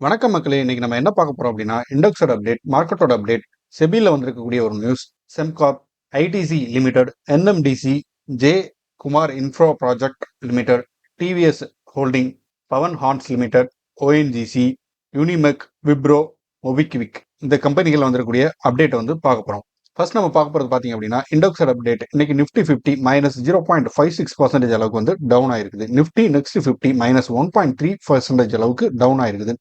வணக்கம் மக்களே இன்னைக்கு நம்ம என்ன பார்க்க போறோம் அப்படின்னா இண்டெக்ஸோட அப்டேட் மார்க்கெட்டோட அப்டேட் செபியில் வந்திருக்கக்கூடிய ஒரு news செம்காப் ITC limited NMDC J Kumar infra project limited TVS holding Pawan Hans limited ONGC Unimech Wipro MobiKwik இந்த கம்பெனிகள் வந்திருக்கக்கூடிய அப்டேட்டை வந்து பார்க்க போறோம். ஃபர்ஸ்ட் நம்ம பார்க்க போகிறது பாத்தீங்க அப்படின்னா இண்டெக்ஸர் அப்டேட் இன்னைக்கு Nifty fifty minus zero point five six percentage அளவுக்கு வந்து டவுன் ஆயிருக்குது. Nifty next fifty minus one point three percentage அளவுக்கு டவுன் ஆயிருக்குது.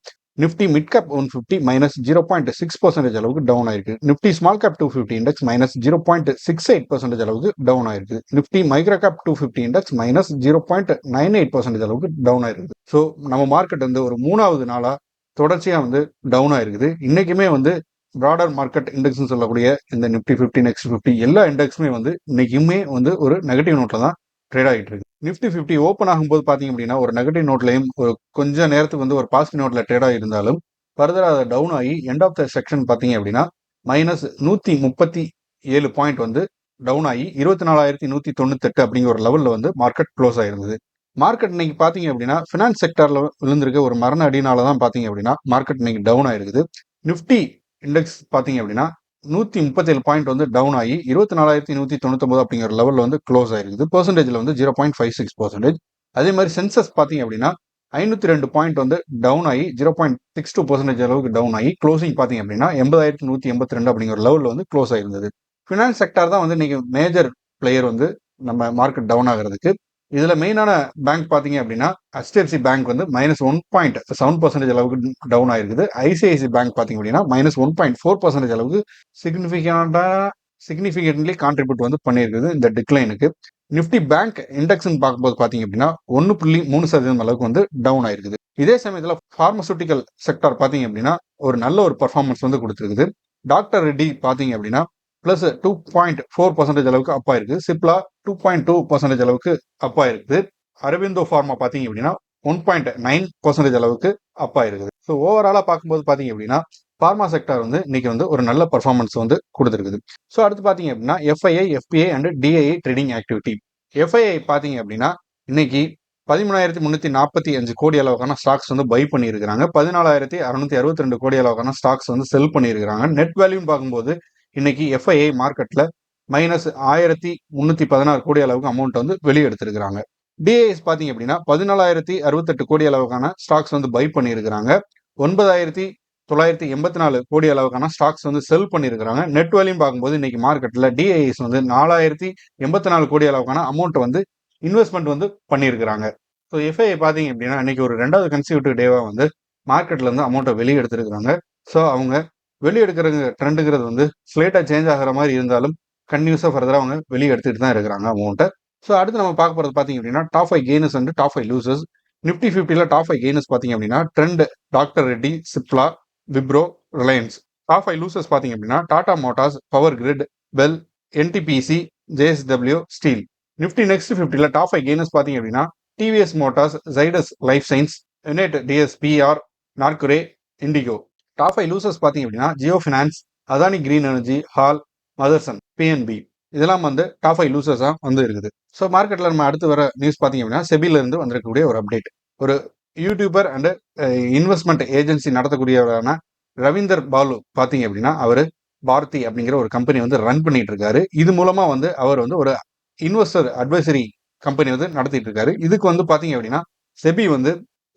Nifty mid cap one fifty minus zero point six percentage அளவுக்கு டவுன் ஆயிருக்கு. Nifty small cap two fifty index minus zero point six eight percentage அளவுக்கு down ஆயிருக்கு. Nifty micro cap two fifty index minus zero point nine eight percentage அளவுக்கு down ஆயிருக்கு. So நம்ம market வந்து ஒரு மூணாவது நாளாக தொடர்ச்சியாக வந்து டவுன் ஆயிருக்குது. இன்றைக்குமே வந்து ப்ராடர் மார்க்கெட் இண்டெக்ஸ்னு சொல்லக்கூடிய இந்த நிஃப்டி ஃபிஃப்டி நெக்ஸ்ட் ஃபிஃப்டி எல்லா இண்டெக்ஸுமே வந்து இன்னைக்குமே வந்து ஒரு நெகட்டிவ் நோட்டில் தான் ட்ரேட் ஆகிட்டு இருக்கு. நிஃப்டி ஃபிஃப்டி ஓப்பன் ஆகும்போது பார்த்தீங்க அப்படின்னா ஒரு நெகட்டிவ் நோட்லையும் ஒரு கொஞ்சம் நேரத்துக்கு வந்து ஒரு பாசிட்டிவ் நோட்ல ட்ரேட் ஆகியிருந்தாலும் ஃபர்தர் அதை டவுன் ஆகி எண்ட் ஆஃப் த செக்ஷன் பார்த்தீங்க அப்படின்னா மைனஸ் நூற்றி முப்பத்தி ஏழு பாயிண்ட் வந்து டவுன் ஆகி இருபத்தி நாலாயிரத்தி நூற்றி தொண்ணூத்தெட்டு அப்படிங்கிற ஒரு லெவலில் வந்து மார்க்கெட் க்ளோஸ் ஆயிருந்தது. மார்க்கெட் இன்னைக்கு பார்த்தீங்க அப்படின்னா ஃபினான்ஸ் செக்டரில் விழுந்திருக்க ஒரு மரண அடினால தான் பார்த்தீங்க அப்படின்னா மார்க்கெட் இன்னைக்கு டவுன் ஆயிருக்குது. நிஃப்டி இண்டெக்ஸ் பார்த்தீங்க அப்படின்னா நூற்றி முப்பத்தேழு பாயிண்ட் வந்து டவுன் ஆகி இருபத்தி நாலாயிரத்தி நூற்றி தொண்ணூத்தொம்பது அப்படிங்கிற லெவலில் வந்து க்ளோஸ் ஆயிருக்குது. பர்சன்டேஜில் வந்து zero point five six percentage அதே மாதிரி சென்சஸ் பார்த்தீங்க அப்படின்னா ஐநூற்றி ரெண்டு பாயிண்ட் வந்து டவுன் ஆகி zero point six two percentage அளவுக்கு டவுன் ஆகி க்ளோசிங் பார்த்தீங்க அப்படின்னா எண்பதாயிரத்தி நூற்றி எண்பத்தி ரெண்டு அப்படிங்கிற லெவலில் வந்து க்ளோஸ் ஆயிருந்தது. ஃபினான்ஸ் செக்டார் தான் வந்து இன்னைக்கு மேஜர் பிளேயர் வந்து நம்ம மார்க்கெட் டவுன் ஆகிறதுக்கு. இதுல மெயினான பேங்க் பாத்தீங்க அப்படின்னா ஹெச்டிஎஃப்சி பேங்க் வந்து minus one point seven percentage அளவுக்கு டவுன் ஆயிருக்குது. ஐசிஐசி பேங்க் பாத்தீங்க அப்படின்னா minus one point four percentage அளவுக்கு சிக்னிஃபிகண்டா சிக்னிஃபிகன்ட்லி கான்ட்ரிபியூட் வந்து பண்ணியிருக்குது இந்த டிக்ளைனுக்கு நிஃப்டி பேங்க் இண்டெக்ஸ்னு பார்க்கும்போது பாத்தீங்க அப்படின்னா ஒன்னு புள்ளி மூணு சதவீதம் அளவுக்கு வந்து டவுன் ஆயிருக்குது. இதே சமயத்துல ஃபார்மசூட்டிக்கல் செக்டார் பாத்தீங்க அப்படின்னா ஒரு நல்ல ஒரு பர்ஃபார்மன்ஸ் வந்து கொடுத்துருக்குது. டாக்டர் ரெட்டி பாத்தீங்க அப்படின்னா plus two point four percentage அளவுக்கு அப் ஆயிருக்கு. Cipla two point two percentage அளவுக்கு அப் ஆயிருக்குது அரவிந்தோ ஃபார்மா பார்த்தீங்க அப்படின்னா ஒன் பாயிண்ட் நைன் பர்சன்டேஜ் அளவுக்கு அப் ஆயிருக்குது. ஸோ ஓவராலாக பார்க்கும்போது பார்த்தீங்க அப்படின்னா ஃபார்மா செக்டர் வந்து இன்னைக்கு வந்து ஒரு நல்ல பர்ஃபார்மன்ஸ் வந்து கொடுத்துருக்குது. ஸோ அடுத்து பார்த்தீங்க அப்படின்னா FII FII and DII trading activity FII பார்த்தீங்க அப்படின்னா இன்னைக்கு பதிமூணாயிரத்தி முந்நூற்றி நாற்பத்தி அஞ்சு கோடி அளவுக்கான ஸ்டாக்ஸ் வந்து பை பண்ணியிருக்கிறாங்க. பதினாலாயிரத்தி அறுநூத்தி அறுபத்தி ரெண்டு கோடி அளவுக்கான ஸ்டாக்ஸ் வந்து செல் பண்ணியிருக்கிறாங்க. நெட் வேல்யூன்னு பார்க்கும்போது இன்னைக்கு எஃப்ஐஐ மார்க்கெட்டில் மைனஸ் ஆயிரத்தி முந்நூற்றி பதினாறு கோடி அளவுக்கு அமௌண்ட் வந்து வெளியே எடுத்திருக்கிறாங்க டிஐஎஸ் பார்த்தீங்க அப்படின்னா பதினாலாயிரத்தி அறுபத்தெட்டு கோடி அளவுக்கான ஸ்டாக்ஸ் வந்து பை பண்ணியிருக்கிறாங்க. ஒன்பதாயிரத்தி தொள்ளாயிரத்தி எண்பத்தி நாலு கோடி அளவுக்கான ஸ்டாக்ஸ் வந்து செல் பண்ணியிருக்கிறாங்க. நெட் வேலையும் பார்க்கும்போது இன்னைக்கு மார்க்கெட்டில் டிஐஎஸ் வந்து நாலாயிரத்தி எண்பத்தி நாலு கோடி அளவுக்கான அமௌண்ட் வந்து இன்வெஸ்ட்மெண்ட் வந்து பண்ணியிருக்கிறாங்க. ஸோ எஃப்ஐ பார்த்தீங்க அப்படின்னா இன்னைக்கு ஒரு ரெண்டாவது கன்சியூட்டிவ் டேவாக வந்து மார்க்கெட்ல இருந்து அமௌண்ட்டை வெளியே எடுத்திருக்கிறாங்க ஸோ அவங்க வெளியே எடுக்கிற ட்ரெண்டுங்கிறது வந்து ஸ்லேட்டாக சேஞ்ச் ஆகிற மாதிரி இருந்தாலும் கன்யூஸாக ஃபர்தராக அவங்க வெளியே எடுத்துகிட்டு தான் இருக்கிறாங்க அமௌண்ட்டை ஸோ அடுத்து நம்ம பார்க்க போகிறது பார்த்தீங்க அப்படின்னா top five gainers and top five losers Nifty ஃபிஃப்டியில் டாப் ஃபைவ் கெய்னஸ் பார்த்தீங்க அப்படின்னா Trent doctor Reddy Cipla Wipro Reliance top five losers பார்த்தீங்க அப்படின்னா Tata Motors Power Grid BEL NTPC JSW Steel Nifty next ஃபிஃப்டியில் டாப் ஃபைவ் கெய்னஸ் பார்த்தீங்க அப்படின்னா TVS Motors Zydus Life Science unite DSPR நார்குரே IndiGo top five losers பார்த்தீங்க அப்படின்னா Jio Finance Adani Green Energy HAL Motherson PNB இதெல்லாம் வந்து top five லூசர்ஸாக வந்து இருக்குது. ஸோ மார்க்கெட்டில் நம்ம அடுத்து வர நியூஸ் பார்த்தீங்க அப்படின்னா செபிலேருந்து வந்திருக்கக்கூடிய ஒரு அப்டேட் ஒரு யூடியூபர் அண்ட் இன்வெஸ்ட்மெண்ட் ஏஜென்சி நடத்தக்கூடியவரான ரவீந்தர் பாலு பார்த்தீங்க அப்படின்னா அவர் பாரதி அப்படிங்கிற ஒரு கம்பெனி வந்து ரன் பண்ணிட்டு இருக்காரு இது மூலமாக வந்து அவர் வந்து ஒரு இன்வெஸ்டர் அட்வைசரி கம்பெனி வந்து நடத்திட்டு இருக்காரு இதுக்கு வந்து பார்த்தீங்க அப்படின்னா செபி வந்து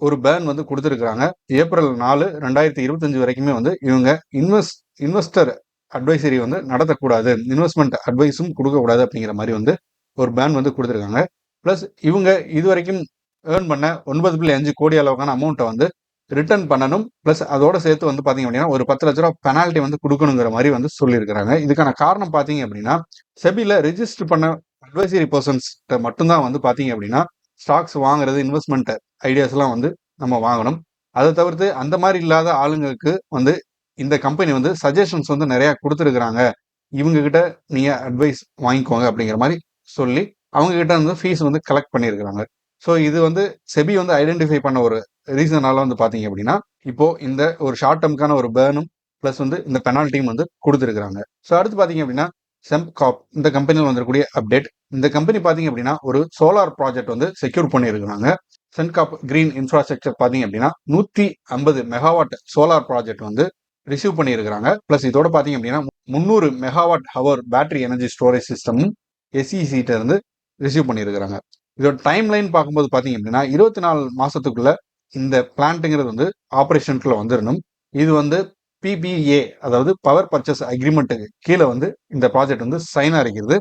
ஒரு பேன் வந்து கொடுத்துருக்குறாங்க. ஏப்ரல் நாலு ரெண்டாயிரத்தி இருபத்தஞ்சு வரைக்குமே வந்து இவங்க இன்வெஸ்ட் இன்வெஸ்டர் அட்வைசரி வந்து நடத்தக்கூடாது. இன்வெஸ்ட்மெண்ட் அட்வைஸும் கொடுக்கக்கூடாது அப்படிங்கிற மாதிரி வந்து ஒரு பேன் வந்து கொடுத்துருக்காங்க. ப்ளஸ் இவங்க இது வரைக்கும் ஏர்ன் பண்ண ஒன்பது புள்ளி அஞ்சு கோடி அளவுக்கான அமௌண்ட்டை வந்து ரிட்டர்ன் பண்ணணும். ப்ளஸ் அதோட சேர்த்து வந்து பார்த்தீங்க அப்படின்னா ஒரு பத்து லட்ச ரூபா பெனால்ட்டி வந்து கொடுக்கணுங்கிற மாதிரி வந்து சொல்லியிருக்கிறாங்க. இதுக்கான காரணம் பார்த்தீங்க அப்படின்னா செபியில் ரிஜிஸ்டர் பண்ண அட்வைசரி பர்சன்ஸ்கிட்ட மட்டும்தான் வந்து பார்த்தீங்க அப்படின்னா ஸ்டாக்ஸ் வாங்குறது இன்வெஸ்ட்மெண்ட் ஐடியாஸ்லாம் வந்து நம்ம வாங்கணும். அதை தவிர்த்து அந்த மாதிரி இல்லாத ஆளுங்களுக்கு வந்து இந்த கம்பெனி வந்து சஜஷன்ஸ் வந்து நிறையா கொடுத்துருக்குறாங்க. இவங்கக்கிட்ட நீங்கள் அட்வைஸ் வாங்கிக்கோங்க அப்படிங்கிற மாதிரி சொல்லி அவங்கக்கிட்ட வந்து ஃபீஸ் வந்து கலெக்ட் பண்ணியிருக்கிறாங்க. ஸோ இது வந்து செபி வந்து ஐடென்டிஃபை பண்ண ஒரு ரீசனால வந்து பார்த்தீங்க அப்படின்னா இப்போ இந்த ஒரு ஷார்ட் டேர்முக்கான ஒரு பேர்னும் ப்ளஸ் வந்து இந்த பெனால்ட்டியும் வந்து கொடுத்துருக்குறாங்க. ஸோ அடுத்து பார்த்தீங்க அப்படின்னா செம்காப் இந்த கம்பெனியில் வந்திருக்கக்கூடிய அப்டேட் இந்த கம்பெனி பார்த்தீங்க அப்படின்னா ஒரு சோலார் ப்ராஜெக்ட் வந்து செக்யூர் பண்ணியிருக்கிறாங்க. சென்காப் கிரீன் இன்ஃப்ராஸ்ட்ரக்சர் பார்த்தீங்க அப்படின்னா நூற்றி ஐம்பது மெகாவாட் சோலார் ப்ராஜெக்ட் வந்து ரிசீவ் பண்ணியிருக்கிறாங்க. ப்ளஸ் இதோட பார்த்தீங்க அப்படின்னா முந்நூறு megawatt hour battery energy storage சிஸ்டமும் எஸ்இசிட்ட இருந்து ரிசீவ் பண்ணியிருக்கிறாங்க. இதோட டைம் லைன் பார்க்கும்போது பார்த்தீங்க அப்படின்னா இருபத்தி நாலு மாதத்துக்குள்ளே இந்த பிளான்ட்டுங்கிறது வந்து ஆப்ரேஷனுக்குள்ள வந்துடணும் இது வந்து பிபிஏ அதாவது பவர் பர்ச்சேஸ் அக்ரிமெண்ட்டுக்கு கீழே வந்து இந்த ப்ராஜெக்ட் வந்து சைன் ஆகிக்கிறது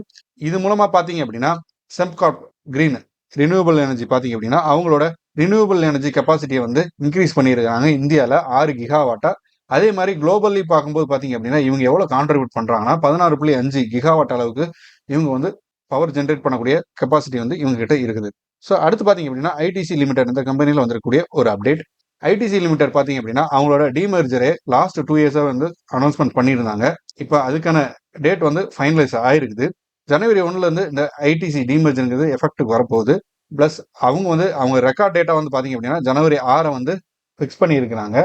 இது மூலமாக பார்த்தீங்க அப்படின்னா செம்கார்ப் கிரீன் ரினியூவபிள் எனர்ஜி பார்த்தீங்க அப்படின்னா அவங்களோட ரினியூவபிள் எனர்ஜி கெப்பாசிட்டியை வந்து இன்க்ரீஸ் பண்ணியிருக்காங்க. இந்தியாவில் ஆறு கிகாவாட்டா அதே மாதிரி குளோபல்லி பார்க்கும்போது பார்த்தீங்க அப்படின்னா இவங்க எவ்வளோ கான்ட்ரிபியூட் பண்ணுறாங்கன்னா பதினாறு புள்ளி அஞ்சு கிகாவாட் அளவுக்கு இவங்க வந்து பவர் ஜென்ரேட் பண்ணக்கூடிய கெப்பாசிட்டி வந்து இவங்க கிட்ட இருக்குது. ஸோ அடுத்து பார்த்தீங்க அப்படின்னா ஐடிசி லிமிடெட் இந்த கம்பெனியில் வந்திருக்கக்கூடிய ஒரு அப்டேட் ஐடிசி லிமிடெட் பார்த்தீங்க அப்படின்னா அவங்களோட டிமர்ஜரே லாஸ்ட் டூ இயர்ஸாக வந்து அனௌன்ஸ்மெண்ட் பண்ணியிருந்தாங்க. இப்போ அதுக்கான டேட் வந்து ஃபைனலைஸ் ஆயிருக்குது. ஜனவரி ஒன்றுலேருந்து இந்த ஐடிசி டிமர்ஜருங்கிறது எஃபெக்ட்டுக்கு வரப்போகுது. ப்ளஸ் அவங்க வந்து அவங்க ரெக்கார்ட் டேட்டா வந்து பார்த்தீங்க அப்படின்னா ஜனவரி ஆறை வந்து ஃபிக்ஸ் பண்ணியிருக்கிறாங்க.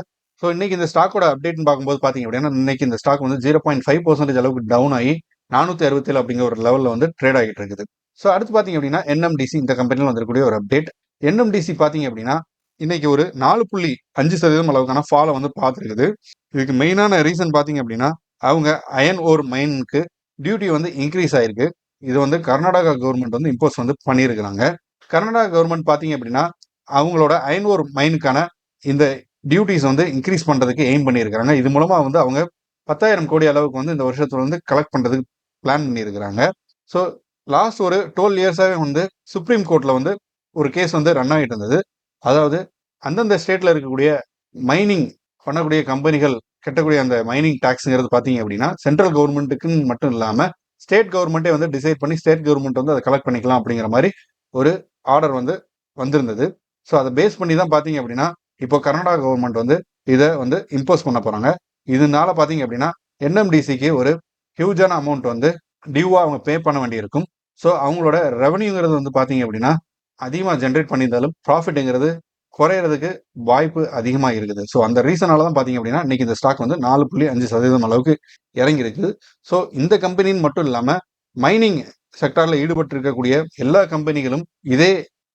ஸோ இன்னைக்கு இந்த ஸ்டாக்கோட அப்டேட்னு பார்க்கும்போது பார்த்தீங்க அப்படின்னா இன்னைக்கு இந்த ஸ்டாக் வந்து ஜீரோ பாயிண்ட் ஃபைவ் பர்சன்டேஜ் அளவுக்கு டவுன் ஆகி நானூற்றி அறுபத்தேழு அப்படிங்கிற ஒரு லெவலில் வந்து ட்ரேட் ஆகிட்டு இருக்குது. ஸோ அடுத்து பார்த்தீங்க அப்படின்னா என்எம்டிசி இந்த கம்பெனியில் வந்திருக்கக்கூடிய ஒரு அப்டேட் என்எம்டிசி பார்த்தீங்க அப்படின்னா இன்னைக்கு ஒரு நாலு புள்ளி அஞ்சு சதவீதம் அளவுக்கான ஃபாலை வந்து பார்த்துருக்குது. இதுக்கு மெயினான ரீசன் பார்த்தீங்க அப்படின்னா அவங்க அயன் ஓர் மைனுக்கு டியூட்டி வந்து இன்க்ரீஸ் ஆயிருக்கு. இது வந்து கர்நாடகா கவர்மெண்ட் வந்து இம்போஸ் வந்து பண்ணியிருக்கிறாங்க கர்நாடகா கவர்மெண்ட் பார்த்தீங்க அப்படின்னா அவங்களோட அயன் ஓர் மைனுக்கான இந்த டியூட்டிஸ் வந்து இன்க்ரீஸ் பண்ணுறதுக்கு எய்ம் பண்ணியிருக்கிறாங்க இது மூலமாக வந்து அவங்க பத்தாயிரம் கோடி அளவுக்கு வந்து இந்த வருஷத்துல வந்து கலெக்ட் பண்ணுறதுக்கு பிளான் பண்ணியிருக்கிறாங்க ஸோ லாஸ்ட் ஒரு டுவெல் இயர்ஸாகவே வந்து சுப்ரீம் கோர்ட்டில் வந்து ஒரு கேஸ் வந்து ரன் ஆகிட்டு இருந்தது. அதாவது அந்தந்த ஸ்டேட்டில் இருக்கக்கூடிய மைனிங் பண்ணக்கூடிய கம்பெனிகள் கட்டக்கூடிய அந்த மைனிங் டாக்ஸுங்கிறது பார்த்தீங்க அப்படின்னா சென்ட்ரல் கவர்மெண்ட்டுக்குன்னு மட்டும் இல்லாமல் ஸ்டேட் கவர்மெண்ட்டே வந்து டிசைட் பண்ணி ஸ்டேட் கவர்மெண்ட் வந்து அதை கலெக்ட் பண்ணிக்கலாம் அப்படிங்கிற மாதிரி ஒரு ஆர்டர் வந்து வந்திருந்தது. ஸோ அதை பேஸ் பண்ணி தான் பார்த்தீங்க அப்படின்னா இப்போ கர்நாடகா கவர்மெண்ட் வந்து இதை வந்து இம்போஸ் பண்ண போகிறாங்க இதனால பார்த்தீங்க அப்படின்னா என்எம்டிசிக்கு ஒரு ஹியூஜான அமௌண்ட் வந்து டியூவாக அவங்க பே பண்ண வேண்டியிருக்கும். ஸோ அவங்களோட ரெவன்யூங்கிறது வந்து பார்த்தீங்க அப்படின்னா அதிகமாக ஜென்ரேட் பண்ணியிருந்தாலும் ப்ராஃபிட்டுங்கிறது குறையிறதுக்கு வாய்ப்பு அதிகமாக இருக்குது. ஸோ அந்த ரீசனால தான் பார்த்தீங்க அப்படின்னா இன்னைக்கு இந்த ஸ்டாக் வந்து நாலு புள்ளி அஞ்சு சதவீதம் அளவுக்கு இறங்கி இருக்குது ஸோ இந்த கம்பெனின்னு மட்டும் இல்லாமல் மைனிங் செக்டாரில் ஈடுபட்டு இருக்கக்கூடிய எல்லா கம்பெனிகளும் இதே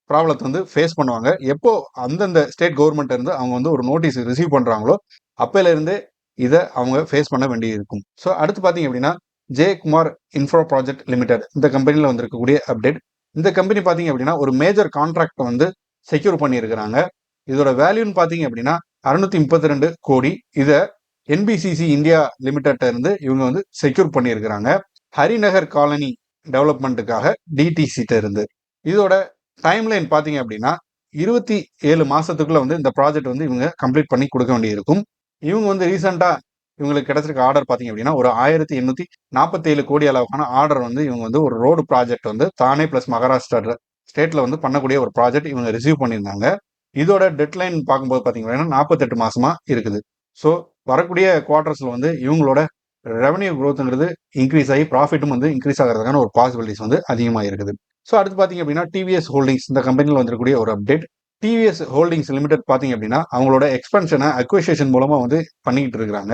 ப்ராப்ளத்தை வந்து ஃபேஸ் பண்ணுவாங்க. எப்போ அந்தந்த ஸ்டேட் கவர்மெண்ட் இருந்து அவங்க வந்து ஒரு நோட்டீஸ் ரிசீவ் பண்ணுறாங்களோ அப்போலேருந்தே இதை அவங்க ஃபேஸ் பண்ண வேண்டி இருக்கும். ஸோ அடுத்து பார்த்தீங்க அப்படின்னா J Kumar infra project limited இந்த கம்பெனியில் வந்திருக்கக்கூடிய அப்டேட் இந்த கம்பெனி பார்த்தீங்க அப்படின்னா ஒரு மேஜர் கான்ட்ராக்ட் வந்து செக்யூர் பண்ணியிருக்கிறாங்க. இதோட வேல்யூன்னு பார்த்தீங்க அப்படின்னா அறுநூத்தி முப்பத்தி ரெண்டு கோடி. இதை என்பிசிசி இந்தியா லிமிடெட் இருந்து இவங்க வந்து செக்யூர் பண்ணியிருக்கிறாங்க. ஹரிநகர் காலனி டெவலப்மெண்ட்டுக்காக டிடிசிட்ட இருந்து. இதோட டைம்லைன் பார்த்தீங்க அப்படின்னா இருபத்தி ஏழு மாசத்துக்குள்ள வந்து இந்த ப்ராஜெக்ட் வந்து இவங்க கம்ப்ளீட் பண்ணி கொடுக்க வேண்டியிருக்கும். இவங்க வந்து ரீசெண்டா இவங்களுக்கு கிடைச்சிருக்க ஆர்டர் பார்த்தீங்க அப்படின்னா ஒரு ஆயிரத்தி எண்ணூற்றி நாற்பத்தேழு கோடி அளவுக்கான ஆர்டர் வந்து இவங்க வந்து ஒரு ரோடு ப்ராஜெக்ட் வந்து தானே ப்ளஸ் மகாராஷ்டிரா ஸ்டேட்டில் வந்து பண்ணக்கூடிய ஒரு ப்ராஜெக்ட் இவங்க ரிசீவ் பண்ணியிருந்தாங்க. இதோட டெட்லைன் பார்க்கும்போது பார்த்தீங்கன்னா நாற்பத்தெட்டு மாசமா இருக்குது. ஸோ வரக்கூடிய குவார்டர்ஸில் வந்து இவங்களோட ரெவன்யூ க்ரோத்துங்கிறது இன்க்ரீஸ் ஆகி ப்ராஃபிட்டும் வந்து இன்க்ரீஸ் ஆகிறதுக்கான ஒரு பாசிபிலிட்டிஸ் வந்து அதிகமாக இருக்குது ஸோ அடுத்து பார்த்தீங்க அப்படின்னா டிவிஎஸ் ஹோல்டிங்ஸ் இந்த கம்பெனியில் வந்திருக்கக்கூடிய ஒரு அப்டேட் டிவிஎஸ் ஹோல்டிங்ஸ் லிமிடெட் பார்த்தீங்க அப்படின்னா அவங்களோட எக்ஸ்பென்ஷனை அக்விசேஷன் மூலமாக வந்து பண்ணிக்கிட்டு இருக்கிறாங்க.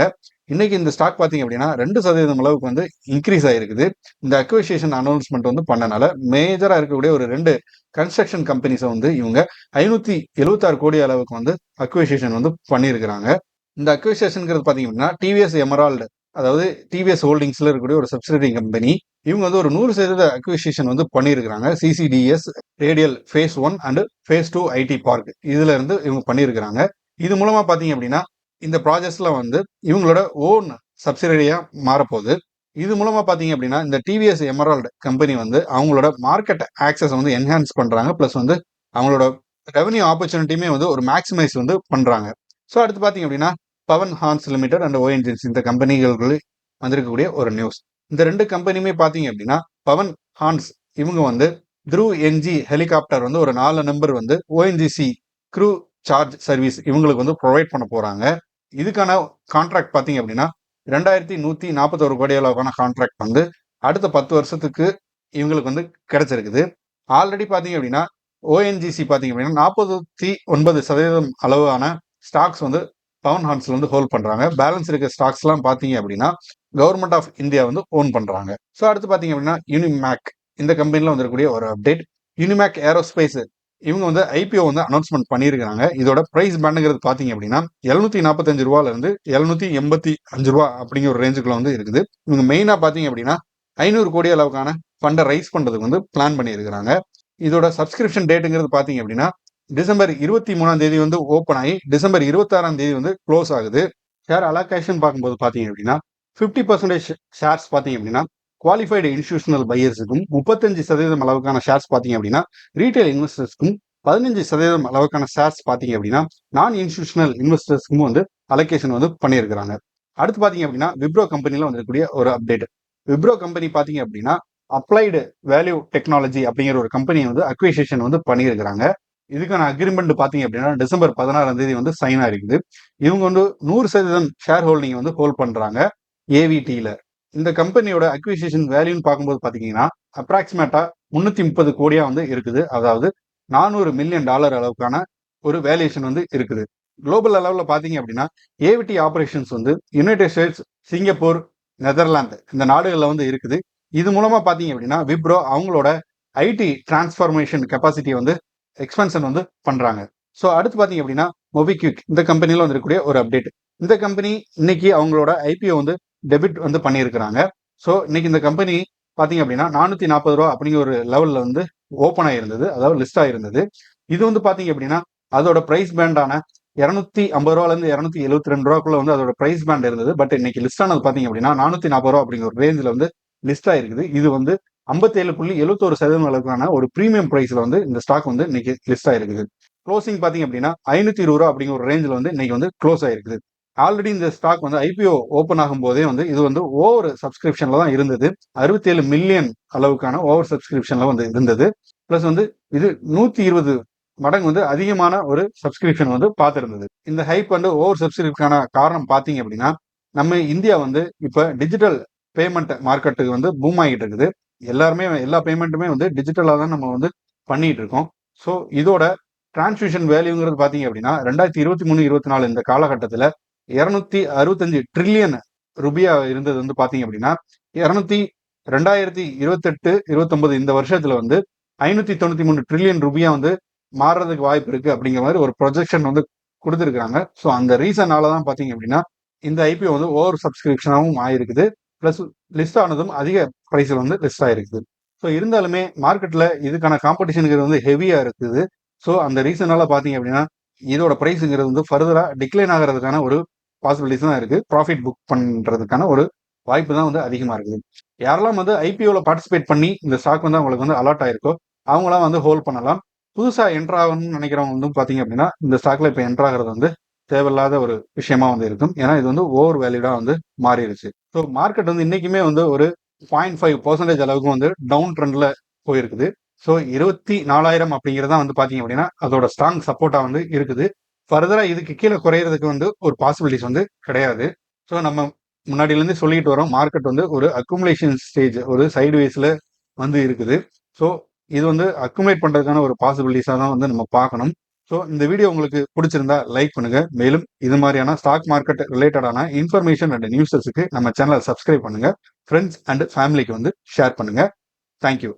இன்னைக்கு இந்த ஸ்டாக் பார்த்தீங்க அப்படின்னா ரெண்டு சதவீதம் அளவுக்கு வந்து இன்க்ரீஸ் ஆகிருக்குது இந்த அக்விசேஷன் அனௌன்ஸ்மெண்ட் வந்து பண்ணனால மேஜராக இருக்கக்கூடிய ஒரு ரெண்டு கன்ஸ்ட்ரக்ஷன் கம்பெனிஸை வந்து இவங்க ஐநூத்தி எழுபத்தாறு கோடி அளவுக்கு வந்து அக்விசேஷன் வந்து பண்ணியிருக்கிறாங்க. இந்த அக்விசேஷனுங்கிறது பார்த்தீங்க அப்படின்னா டிவிஎஸ் எமரால்டு அதாவது டிவிஎஸ் ஹோல்டிங்ஸ்ல இருக்கக்கூடிய ஒரு சப்சிடரி கம்பெனி இவங்க வந்து ஒரு நூறு சதவீத அக்விசிஷன் வந்து பண்ணியிருக்கிறாங்க. CCTS radial phase one and phase two IT park இதுல இருந்து இவங்க பண்ணியிருக்கிறாங்க. இது மூலமா பாத்தீங்க அப்படின்னா இந்த ப்ராஜெக்ட்ஸ்ல வந்து இவங்களோட ஓன் சப்சிடரியா மாறப்போகுது. இது மூலமா பாத்தீங்க அப்படின்னா இந்த டிவிஎஸ் எமரால்டு கம்பெனி வந்து அவங்களோட மார்க்கெட் ஆக்சஸ் வந்து என்ஹான்ஸ் பண்றாங்க. பிளஸ் வந்து அவங்களோட ரெவன்யூ ஆப்பர்ச்சுனிட்டியுமே வந்து ஒரு மேக்ஸிமைஸ் வந்து பண்றாங்க. ஸோ அடுத்து பாத்தீங்க அப்படின்னா பவன் ஹான்ஸ் லிமிடெட் அண்ட் ஓஎன்ஜின்ஸ் இந்த கம்பெனிகளுக்கு வந்திருக்கக்கூடிய ஒரு நியூஸ் இந்த ரெண்டு கம்பெனியுமே பார்த்தீங்க அப்படின்னா பவன் ஹான்ஸ் இவங்க வந்து த்ரூ என்ஜி ஹெலிகாப்டர் வந்து ஒரு நாலு நம்பர் வந்து ஓஎன்ஜிசி க்ரூ சார்ஜ் சர்வீஸ் இவங்களுக்கு வந்து ப்ரொவைட் பண்ண போகிறாங்க இதுக்கான கான்ட்ராக்ட் பார்த்தீங்க அப்படின்னா ரெண்டாயிரத்தி நூற்றி நாற்பத்தோரு கோடி அளவுக்கான கான்ட்ராக்ட் வந்து அடுத்த பத்து வருஷத்துக்கு இவங்களுக்கு வந்து கிடைச்சிருக்குது. ஆல்ரெடி பார்த்தீங்க அப்படின்னா ஓஎன்ஜிசி பார்த்தீங்க அப்படின்னா நாற்பத்தி ஒன்பது சதவீதம் அளவான ஸ்டாக்ஸ் வந்து பவன் ஹான்ஸ்ல வந்து ஹோல்ட் பண்றாங்க. பேலன்ஸ் இருக்க ஸ்டாக்ஸ் எல்லாம் பாத்தீங்க அப்படின்னா கவர்மெண்ட் ஆஃப் இந்தியா வந்து ஓன் பண்றாங்க. ஸோ அடுத்து பாத்தீங்க அப்படின்னா யூனிமேக் இந்த கம்பெனில வந்திருக்கக்கூடிய ஒரு அப்டேட் யூனிமேக் ஏரோஸ்பேஸ் இவங்க வந்து ஐபிஓ வந்து அனௌன்ஸ்மெண்ட் பண்ணியிருக்காங்க இதோட பிரைஸ் பேண்டுங்கிறது பார்த்தீங்க அப்படின்னா எழுநூத்தி நாற்பத்தஞ்சு ரூபால இருந்து எழுநூத்தி எண்பத்தி அஞ்சு ரூபா அப்படிங்கிற ஒரு ரேஞ்சுக்குள்ள வந்து இருக்குது. இவங்க மெயினாக பார்த்தீங்க அப்படின்னா ஐநூறு கோடி அளவுக்கான ஃபண்டை ரைஸ் பண்ணுறதுக்கு வந்து பிளான் பண்ணியிருக்கிறாங்க. இதோட சப்ஸ்கிரிப்ஷன் டேட்டுங்கிறது பார்த்தீங்க அப்படின்னா டிசம்பர் இருபத்தி மூணாம் தேதி வந்து ஓப்பன் ஆகி டிசம்பர் இருபத்தாறாம் தேதி வந்து க்ளோஸ் ஆகுது. ஷேர் அலோகேஷன் பார்க்கும்போது பார்த்தீங்க அப்படின்னா ஃபிஃப்டி பர்சன்டேஜ் ஷேர்ஸ் பார்த்தீங்க அப்படின்னா குவாலிஃபைடு இன்ஸ்டியூஷனல் பையர்ஸுக்கும் முப்பத்தஞ்சு சதவீதம் அளவுக்கான ஷேர்ஸ் பார்த்தீங்க அப்படின்னா ரீட்டைல் இன்வெஸ்டர்ஸ்க்கும் பதினஞ்சு சதவீதம் அளவுக்கான ஷேர்ஸ் பார்த்தீங்க அப்படின்னா நான் இன்ஸ்டியூஷனல் இன்வெஸ்டர்ஸ்க்கும் வந்து அலோகேஷன் வந்து பண்ணியிருக்கிறாங்க. அடுத்து பார்த்தீங்க அப்படின்னா விப்ரோ கம்பெனியில் வந்திருக்கக்கூடிய ஒரு அப்டேட் விப்ரோ கம்பெனி பார்த்தீங்க அப்படின்னா அப்ளைடு வேல்யூ டெக்னாலஜி அப்படிங்கிற ஒரு கம்பெனியை வந்து அக்விசேஷன் வந்து பண்ணியிருக்கிறாங்க. இதுக்கான அக்ரிமெண்ட் பார்த்தீங்க அப்படின்னா டிசம்பர் பதினாறாம் தேதி வந்து சைன் ஆயிருக்குது இவங்க வந்து நூறு சதவீதம் ஷேர் ஹோல்டிங் வந்து ஹோல்ட் பண்றாங்க ஏவிடியில் இந்த கம்பெனியோட அக்விசிஷன் வேல்யூன்னு பார்க்கும்போது பார்த்தீங்கன்னா அப்ராக்சிமேட்டா முன்னூத்தி முப்பது கோடியா வந்து இருக்குது. அதாவது நானூறு மில்லியன் டாலர் அளவுக்கான ஒரு வேல்யூஷன் வந்து இருக்குது. குளோபல் அளவில் பார்த்தீங்க அப்படின்னா ஏவிடி ஆப்ரேஷன்ஸ் வந்து யுனைடெட் ஸ்டேட்ஸ் சிங்கப்பூர் நெதர்லாந்து இந்த நாடுகளில் வந்து இருக்குது. இது மூலமாக பார்த்தீங்க அப்படின்னா விப்ரோ அவங்களோட ஐடி டிரான்ஸ்ஃபார்மேஷன் கெப்பாசிட்டியை வந்து எக்ஸ்பென்ஷன் வந்து பண்றாங்க. ஸோ அடுத்து பார்த்தீங்க அப்படின்னா மொபிக்விக் இந்த கம்பெனியில் வந்திருக்கக்கூடிய ஒரு அப்டேட் இந்த கம்பெனி இன்னைக்கு அவங்களோட ஐபிஓ வந்து டெபிட் வந்து பண்ணியிருக்கிறாங்க. ஸோ இன்னைக்கு இந்த கம்பெனி பார்த்தீங்க அப்படின்னா நானூற்றி நாற்பது ரூபா அப்படிங்கிற ஒரு லெவலில் வந்து ஓப்பன் ஆயிருந்தது அதாவது லிஸ்ட் ஆயிருந்தது. இது வந்து பார்த்தீங்க அப்படின்னா அதோட ப்ரைஸ் பேண்டான இரநூத்தி ஐம்பது ரூபாலேருந்து இரநூத்தி எழுபத்தி ரெண்டு ரூபாக்குள்ள வந்து அதோட ப்ரைஸ் பேண்ட் இருந்தது. பட் இன்னைக்கு லிஸ்ட் ஆனது பார்த்தீங்க அப்படின்னா நானூற்றி நாற்பது ரூபா அப்படிங்கிற ஒரு ரேஞ்சில் வந்து லிஸ்ட் ஆயிருக்குது. இது வந்து ஐம்பத்தேழு புள்ளி எழுபத்தோரு சதவீதம் அளவுக்கான ஒரு ப்ரீமியம் ப்ரைஸ்ல வந்து இந்த ஸ்டாக் வந்து இன்னைக்கு லிஸ்ட் ஆயிருக்குது. க்ளோசிங் பார்த்தீங்க அப்படின்னா ஐநூத்தி இருபது ரூபா அப்படிங்கிற ஒரு ரேஞ்சில் வந்து இன்னைக்கு வந்து க்ளோஸ் ஆயிருக்குது. ஆல்ரெடி இந்த ஸ்டாக் வந்து ஐபிஓ ஓப்பன் ஆகும் போதே வந்து இது வந்து ஓவர் சப்ஸ்கிரிப்ஷன்ல தான் இருந்தது. அறுபத்தேழு மில்லியன் அளவுக்கான ஓவர் சப்ஸ்கிரிப்ஷன்ல வந்து இருந்தது. பிளஸ் வந்து இது நூத்தி இருபது மடங்கு வந்து அதிகமான ஒரு சப்ஸ்கிரிப்ஷன் வந்து பார்த்துருந்தது. இந்த ஹைப் வந்து ஓவர் சப்ஸ்கிரிப்ஷனான காரணம் பார்த்தீங்க அப்படின்னா நம்ம இந்தியா வந்து இப்போ டிஜிட்டல் பேமெண்ட் மார்க்கெட்டுக்கு வந்து பூம் ஆகிட்டு இருக்குது. எல்லாருமே எல்லா பேமெண்ட்டுமே வந்து டிஜிட்டலாக தான் நம்ம வந்து பண்ணிட்டு இருக்கோம். ஸோ இதோட டிரான்ஸ்மிஷன் வேல்யூங்கிறது பார்த்தீங்க அப்படின்னா ரெண்டாயிரத்தி இருபத்தி மூணு இருபத்தி நாலு இந்த காலகட்டத்தில் இரநூத்தி அறுபத்தஞ்சு ட்ரில்லியன் ருபியா இருந்தது வந்து பார்த்தீங்க அப்படின்னா இரநூத்தி ரெண்டாயிரத்தி இருபத்தெட்டு இருபத்தொன்பது இந்த வருஷத்துல வந்து ஐநூத்தி தொண்ணூத்தி மூணு ட்ரில்லியன் ருபியா வந்து மாறுறதுக்கு வாய்ப்பு இருக்கு அப்படிங்கிற மாதிரி ஒரு ப்ரொஜெக்ஷன் வந்து கொடுத்துருக்காங்க ஸோ அந்த ரீசனால தான் பார்த்தீங்க அப்படின்னா இந்த ஐபிஓ வந்து ஓவர் சப்ஸ்கிரிப்ஷனாகவும் ஆயிருக்குது. ப்ளஸ் லிஸ்ட் ஆனதும் அதிக ப்ரைஸில் வந்து லிஸ்ட் ஆகிருக்குது ஸோ இருந்தாலுமே மார்க்கெட்டில் இதுக்கான காம்படிஷனுங்கிறது வந்து ஹெவியாக இருக்குது. ஸோ அந்த ரீசனால பார்த்தீங்க அப்படின்னா இதோட ப்ரைஸுங்கிறது வந்து ஃபர்தராக டிக்ளைன் ஆகிறதுக்கான ஒரு பாசிபிலிட்டிஸ் தான் இருக்குது ப்ராஃபிட் புக் பண்ணுறதுக்கான ஒரு வாய்ப்பு தான் வந்து அதிகமாக இருக்குது. யாரெல்லாம் வந்து ஐபிஓவில் பார்ட்டிசிபேட் பண்ணி இந்த ஸ்டாக் வந்து அவங்களுக்கு வந்து அலாட் ஆயிருக்கோ அவங்களாம் வந்து ஹோல்ட் பண்ணலாம். புதுசாக என்ட்ராகணும்னு நினைக்கிறவங்க வந்து பார்த்தீங்க அப்படின்னா இந்த ஸ்டாக்ல இப்போ என்ட்ராகிறது வந்து தேவையில்லாத ஒரு விஷயமா வந்து இருக்கும். ஏன்னா இது வந்து ஓவர் வேல்யூடா வந்து மாறிடுச்சு ஸோ மார்க்கெட் வந்து இன்னைக்குமே வந்து ஒரு பாயிண்ட் ஃபைவ் பர்சன்டேஜ் அளவுக்கு வந்து டவுன் ட்ரெண்ட்ல போயிருக்குது. ஸோ இருபத்தி நாலாயிரம் அப்படிங்கிறதா வந்து பாத்தீங்க அப்படின்னா அதோட ஸ்ட்ராங் சப்போர்ட்டா வந்து இருக்குது. ஃபர்தரா இதுக்கு கீழே குறையிறதுக்கு வந்து ஒரு பாசிபிலிட்டிஸ் வந்து கிடையாது. ஸோ நம்ம முன்னாடியிலேருந்து சொல்லிட்டு வரோம் மார்க்கெட் வந்து ஒரு அக்குமுலேஷன் ஸ்டேஜ் ஒரு சைடு வந்து இருக்குது. ஸோ இது வந்து அக்குமுலேட் பண்றதுக்கான ஒரு பாசிபிலிட்டிஸாக தான் வந்து நம்ம பார்க்கணும். ஸோ இந்த வீடியோ உங்களுக்கு பிடிச்சிருந்தா லைக் பண்ணுங்க. மேலும் இது மாதிரியான ஸ்டாக் மார்க்கெட் ரிலேட்டடான இன்ஃபர்மேஷன் அண்ட் நியூஸஸுக்கு நம்ம சேனலை சப்ஸ்கிரைப் பண்ணுங்க. ஃப்ரெண்ட்ஸ் அண்ட் ஃபேமிலிக்கு வந்து ஷேர் பண்ணுங்க. தேங்க்யூ